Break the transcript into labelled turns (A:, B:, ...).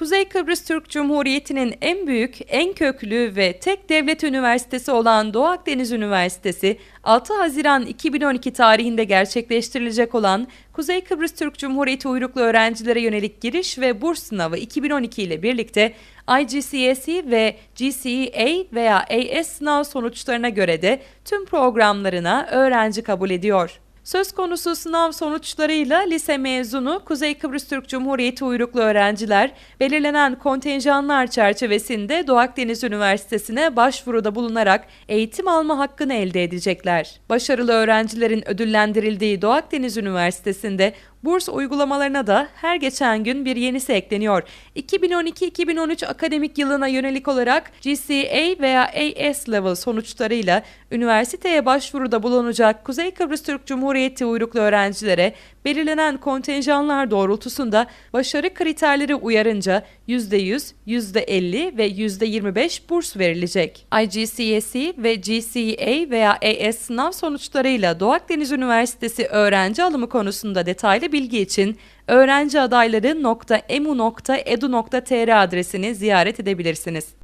A: Kuzey Kıbrıs Türk Cumhuriyeti'nin en büyük, en köklü ve tek devlet üniversitesi olan Doğu Akdeniz Üniversitesi, 6 Haziran 2012 tarihinde gerçekleştirilecek olan Kuzey Kıbrıs Türk Cumhuriyeti uyruklu öğrencilere yönelik giriş ve burs sınavı 2012 ile birlikte IGCSE ve GCEA veya AS sınav sonuçlarına göre de tüm programlarına öğrenci kabul ediyor. Söz konusu sınav sonuçlarıyla lise mezunu Kuzey Kıbrıs Türk Cumhuriyeti uyruklu öğrenciler belirlenen kontenjanlar çerçevesinde Doğu Akdeniz Üniversitesi'ne başvuruda bulunarak eğitim alma hakkını elde edecekler. Başarılı öğrencilerin ödüllendirildiği Doğu Akdeniz Üniversitesi'nde Burs uygulamalarına da her geçen gün bir yenisi ekleniyor. 2012-2013 akademik yılına yönelik olarak GCA veya AS level sonuçlarıyla üniversiteye başvuruda bulunacak Kuzey Kıbrıs Türk Cumhuriyeti uyruklu öğrencilere belirlenen kontenjanlar doğrultusunda başarı kriterleri uyarınca %100, %50 ve %25 burs verilecek. IGCSE ve GCA veya AS sınav sonuçlarıyla Doğu Akdeniz Üniversitesi öğrenci alımı konusunda detaylı bilgi için öğrenciadayları.emu.edu.tr adresini ziyaret edebilirsiniz.